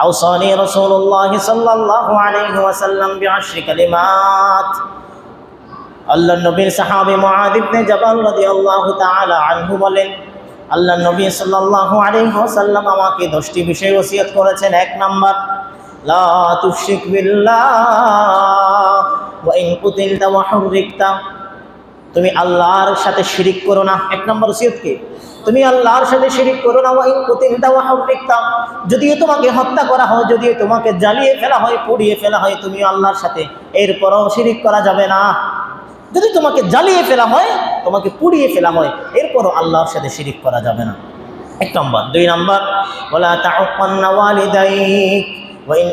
أوصاني رسول الله صلى الله عليه وسلم بعشر كلمات আল্লাহ নবীর সাহাবি মুআদ ইবনে জাবাল রাদিয়াল্লাহু তাআলা আনহু বলেন আল্লাহ নবী সাল্লাল্লাহু আলাইহি ওয়াসাল্লাম আমাকে 10টি বিষয় ওসিয়ত করেছেন এক নাম্বার লা তুশরিক বিল্লাহ ওয়া ইন কুতিলতা ওয়া হুররিকতা তুমি আল্লাহর সাথে শিরিক করো না। এক নম্বর ওসিয়ত কি? তুমি আল্লাহর সাথে শিরিক করো না। ওয়া ইন কুতিলতা ওয়া হুররিকতা যদিও তোমাকে হত্যা করা হয়, যদিও তোমাকে জ্বালিয়ে ফেলা হয়, পুড়িয়ে ফেলা হয় তুমি আল্লাহর সাথে এরপরও শিরিক করা যাবে না। যদি তোমাকে জ্বালিয়ে ফেলা হয়, তোমাকে পুড়িয়ে ফেলা হয়, এরপরও আল্লাহর সাথে শিরিক করা যাবে না। এক নম্বর। দুই নম্বর। বলা তাউকান্না ওয়ালিদাইক।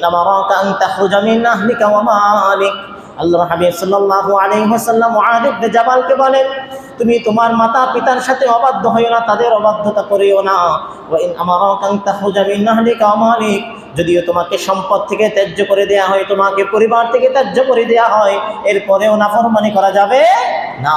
আমারাকা আন তাখরুজা মিন আহলিকা ওয়া মালিক। আল্লাহ হাবিব সাল্লাহ মুআদ ইবনে জাবালকে বলেন, তুমি তোমার মাতা পিতার সাথে অবাধ্য হইও না, তাদের অবাধ্যতা করিও না। যদিও তোমাকে সম্পদ থেকে ত্যায্য করে দেয়া হয়, তোমাকে পরিবার থেকে ত্যায্য করে দেয়া হয়, এরপরেও নাফরমানি করা যাবে না।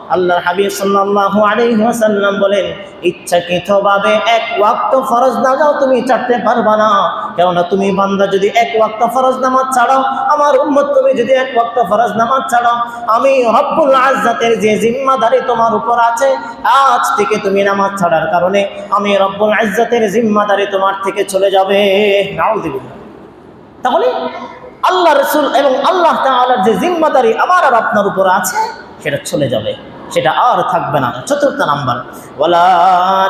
আল্লাহর হাবিব সাল্লাল্লাহু আলাইহি ওয়াসাল্লাম বলেন, ইচ্ছাকৃতভাবে এক ওয়াক্ত ফরজ নামাজ তুমি ছাড়তে পারবা না। কেননা তুমি বান্দা যদি এক ওয়াক্ত ফরজ নামাজ ছাড়াও আমার উম্মত তুমি যদি এক ওয়াক্ত ফরজ নামাজ ছাড়াও আমি রব্বুল আজ্জাতের যে জিম্মাদারি তোমার উপর আছে, আজ থেকে তুমি নামাজ ছাড়ার কারণে আমি রব্বুল আজ্জাতের জিম্মাদারি তোমার থেকে চলে যাবে। নাউযুবিল্লাহ তাহলে আল্লাহ রসুল এবং আল্লাহ তাআলার যে জিম্মাদারি আমার আর আপনার উপর আছে, সেটা চলে যাবে। সেটা আর থাকবে না। চতুর্থ নাম্বার ওলা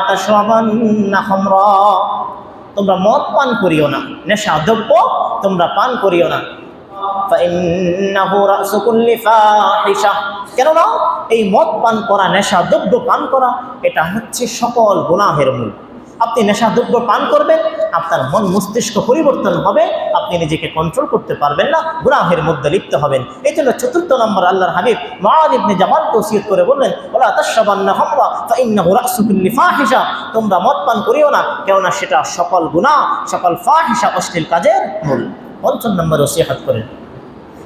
তা সমান তোমরা মদ পান করিও না, নেশা দ্রব্য তোমরা পান করিও না। কেননা এই মদ পান করা, নেশা দ্রব্য পান করা, এটা হচ্ছে সকল গুণাহের মূল। আপনি নেশা দ্রব্য পান করবেন আপনার মন মস্তিষ্ক পরিবর্তন হবে আপনি নিজেকে কন্ট্রোল করতে পারবেন না গুনাহের মধ্যে লিপ্ত হবেন এই জন্য চতুর্থ নম্বর আল্লাহর হাবিব মাআদ ইবনে জামালকে ওসিয়ত করে বললেন ওলা তাশরাবান্না খামরা ফাইন্নাহু রাসু কুল্লি ফাহিশা তোমরা মদ পান করিও না কেননা সেটা সকল গুনাহ সকল ফাহিশা অশ্লীল কাজের মূল পঞ্চম নম্বর ওসিয়াত করেন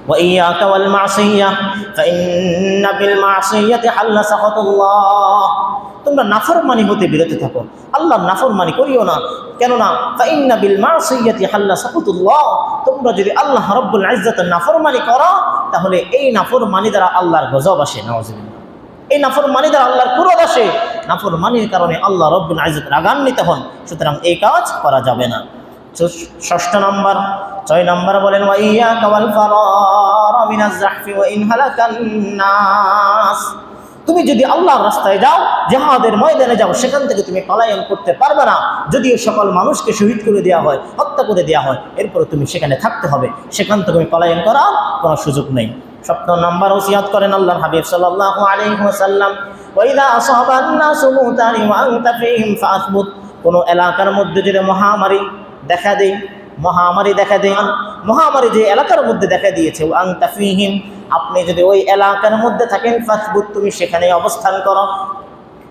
وإياك والمعصية فإن بالمعصية حل سخط الله তোমরা নাফরমানি হতে বিরত থাকো আল্লাহ নাফরমানি করিও না কেননা, ফাইন্না বিল মাসিয়াতি হাল্লা সাকুতুল্লাহ। তোমরা যদি আল্লাহ রব্বুল ইজ্জতের নাফরমানি করো, তাহলে এই নাফরমানি দ্বারা আল্লাহর গজব আসে নওয়াজবিল্লাহ এই নাফরমানি দ্বারা আল্লাহর ক্রোধ আসে। নাফরমানির কারণে আল্লাহ রব্বুল ইজ্জত রাগান্বিত হন, সুতরাং এই কাজ করা যাবে না। ষষ্ঠ নম্বর, ছয় নম্বর বলেন ওয়াইয়া কাওয়াল ফারার মিনাজ জাহফি ওয়া ইন হালাকান নাস। তুমি যদি আল্লাহর রাস্তায় যাও, জেহাদের ময়দানে যাও, সেখান থেকে তুমি পলায়ন করতে পারবে না। যদিও সকল মানুষকে শহীদ করে দেওয়া হয়, হত্যা করে দেওয়া হয় এরপরে তুমি সেখানে থাকতে হবে। সেখান থেকে তুমি পলায়ন করার কোনো সুযোগ নেই। সপ্তম নম্বর ওসিয়াত করেন আল্লাহর হাবিব সাল্লাল্লাহু আলাইহি ওয়াসাল্লাম। ওয়াইদা আসাবান নাসু মুতানি ওয়া আনতা ফীহিম ফাসবুত। কোনো এলাকার মধ্যে যদি মহামারী দেখা দেয়, মহামারী দেখা দেয়, মহামারী যে এলাকার মধ্যে দেখা দিয়েছে ও আং তাফিহিম আপনি যদি ওই এলাকার মধ্যে থাকেন ফাসবুত তুমি সেখানে অবস্থান করো।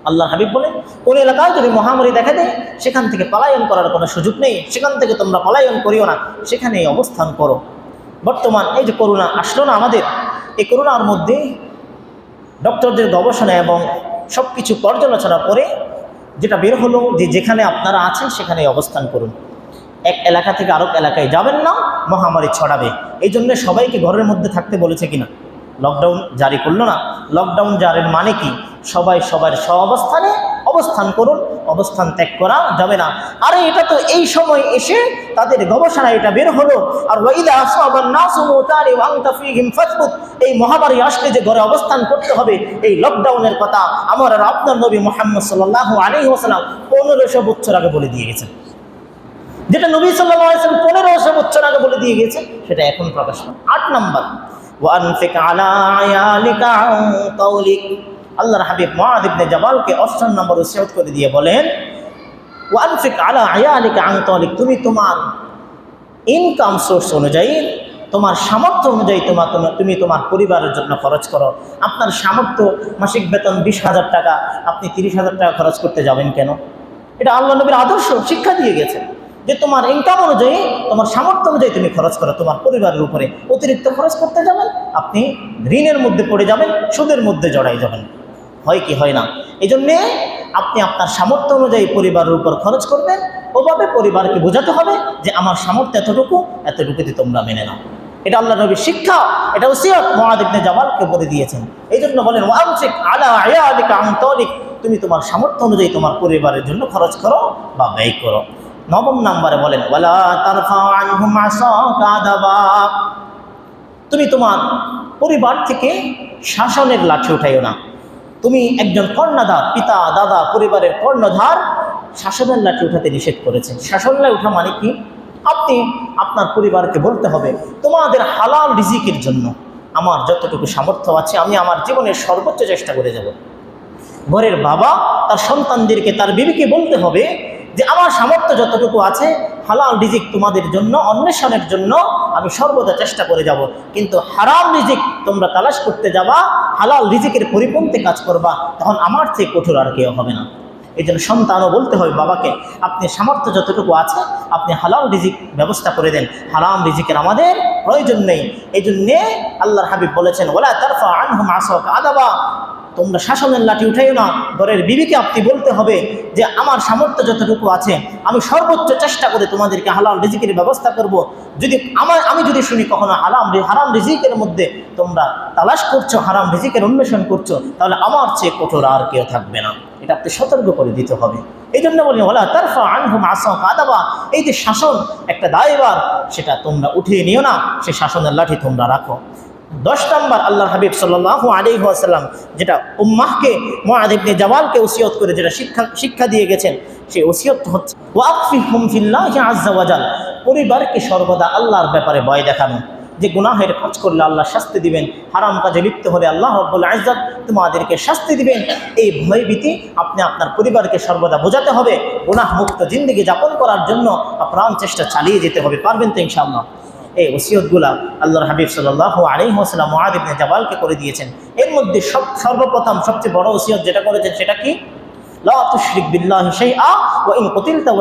আল্লাহ হাবিব বলে, কোন এলাকায় যদি মহামারী দেখা দেয়, সেখান থেকে পলায়ন করার কোনো সুযোগ নেই। সেখান থেকে তোমরা পলায়ন করিও না, সেখানেই অবস্থান করো। বর্তমান এই যে করোনা আসলো না আমাদের, এই করোনার মধ্যে ডক্টরদের গবেষণা এবং সব কিছু পর্যালোচনা করে যেটা বের হলো যে যেখানে আপনারা আছেন সেখানে অবস্থান করুন। এক এলাকা থেকে আরেক এলাকায় যাবেন না, মহামারী ছড়াবে। এই জন্য সবাইকে ঘরের মধ্যে থাকতে বলেছে কিনা? লকডাউন জারি করল না। লকডাউন জারির মানে কি? সবাই সবার অবস্থানে অবস্থান করুন, অবস্থান ত্যাগ করা যাবে না। আরে এটা তো এই সময় এসে তাদের গবেষণা এটা বের হলো। আর এই মহামারী আসলে যে ঘরে অবস্থান করতে হবে, এই লকডাউনের কথা আমার আর আপনার নবী মুহাম্মদ সাল্লাল্লাহু আলাইহি ওয়াসাল্লাম পনেরোশো বছর আগে বলে দিয়ে গেছেন। যেটা নবী সাল্লাম পনেরোশো বছর আগে বলে দিয়ে গেছে সেটা এখন প্রকাশ আট নম্বর আল্লাহর হাবিব মুআদ ইবনে জাবালকে অষ্টম নম্বর উৎসাহিত করে দিয়ে বলেন, ওয়ানফিক আলা আয়ালিকা আন কওলিক তুমি তোমার ইনকাম সোর্স অনুযায়ী, তোমার সামর্থ্য অনুযায়ী তোমার তুমি তোমার পরিবারের জন্য খরচ করো। আপনার সামর্থ্য মাসিক বেতন বিশ হাজার টাকা, আপনি তিরিশ হাজার টাকা খরচ করতে যাবেন কেন? এটা আল্লাহ নবীর আদর্শ, শিক্ষা দিয়ে গেছে যে তোমার ইনকাম অনুযায়ী, তোমার সামর্থ্য অনুযায়ী তুমি খরচ করো, তোমার পরিবারের উপরে অতিরিক্ত খরচ করতে যাবেন, আপনি ঋণের মধ্যে পড়ে যাবেন, সুদের মধ্যে জড়াই যাবেন। হয় কি হয় না? এই জন্যে আপনি আপনার সামর্থ্য অনুযায়ী পরিবারের উপর খরচ করবেন, ওভাবে পরিবারকে বোঝাতে হবে যে আমার সামর্থ্য এতটুকু, এতটুকুতে তোমরা মেনে নাও। এটা আল্লাহ নবীর শিক্ষা, এটা ওসিয়ত মহাদিবনে জামালকে বলে দিয়েছেন। এই জন্য বলেন ওয়ামসিক আলা আয়ালিকা আন্তরিক তুমি তোমার সামর্থ্য অনুযায়ী তোমার পরিবারের জন্য খরচ করো বা ব্যয় করো। নবম নাম্বারে বলেন তুমি তোমার পরিবার থেকে শাসনের লাঠি উঠাইও না। তুমি একজন কর্ণাধার, পিতা, দাদা, পরিবারের কর্ণধার, শাসনের লাঠি উঠাতে নিষেধ করেছেন। শাসনের উঠা মানে কি? আপনি আপনার পরিবারকে বলতে হবে, তোমাদের হালাল রিজিকের জন্য আমার যতটুকু সামর্থ্য আছে, আমি আমার জীবনের সর্বোচ্চ চেষ্টা করে যাব। ঘরের বাবা তার সন্তানদেরকে, তার বিবিকে বলতে হবে যে আমার সামর্থ্য যতটুকু আছে, হালাল রিজিক তোমাদের জন্য, অন্বেষণের জন্য আমি সর্বদা চেষ্টা করে যাব। কিন্তু হারাম রিজিক তোমরা তালাশ করতে যাবা, হালাল রিজিকের পরিপন্থী কাজ করবা, তখন আমার থেকে কঠোর আর কেউ হবে না। এই জন্য সন্তানও বলতে হবে বাবাকে, আপনি সামর্থ্য যতটুকু আছে, আপনি হালাল রিজিক ব্যবস্থা করে দেন। হারাম রিজিকের আমাদের প্রয়োজন নেই। এই জন্যে আল্লাহর হাবিব বলেছেন ওলা তারফা আনহুম আসক আদাবা। তোমরা শাসনের লাঠি উঠাইও না। ঘরের বিবিকে আপনি বলতে হবে যে, আমার সামর্থ্য যতটুকু আছে, আমি সর্বোচ্চ চেষ্টা করে তোমাদেরকে হালাল রিজিকের ব্যবস্থা করব। যদি আমার, আমি যদি শুনি কখনো হারাম হারাম রিজিকের মধ্যে তোমরা তালাশ করছ, হারাম রিজিকের অন্বেষণ করছ, তাহলে আমার চেয়ে কঠোর আর কেউ থাকবে না। এটা আপনি সতর্ক করে দিতে হবে। এই জন্য বলি ওলা তারফা আনহুম আসক আদাবা। এই যে শাসন একটা দায়বার সেটা তোমরা উঠিয়ে নিও না, সে শাসনের লাঠি তোমরা রাখো। দশ নম্বর আল্লাহ হাবিব সাল্লাহ আলী আসাল্লাম যেটা উম্মাহকে মহাদিবনে জামালকে ওসিয়ত করে, যেটা শিক্ষা শিক্ষা দিয়ে গেছেন সেই ওসিয়ত হচ্ছে ওয়াকফি হুমফিল্লাহ আজাল পরিবারকে সর্বদা আল্লাহর ব্যাপারে ভয় দেখানো। যে গুনাহের কাজ করলে আল্লাহ শাস্তি দিবেন, হারাম কাজে লিপ্ত হলে আল্লাহ রব্বুল আজাদ তোমাদেরকে শাস্তি দিবেন। এই ভয়ভীতি আপনি আপনার পরিবারকে সর্বদা বোঝাতে হবে। গুনাহ মুক্ত জিন্দগি যাপন করার জন্য প্রাণ চেষ্টা চালিয়ে যেতে হবে। পারবেন তো ইনশাআল্লাহ? এই ওসিয়তগুলা আল্লাহর হাবিব সাল্লাহ আলী হোসলাম মহাদিবনে জাবালকে করে দিয়েছেন। এর মধ্যে সব, সর্বপ্রথম সবচেয়ে বড় ওসিয়ত যেটা করেছেন সেটা কি? লা তুশরিক বিল্লাহি শাইআ ওয়া ইন কুতিলতা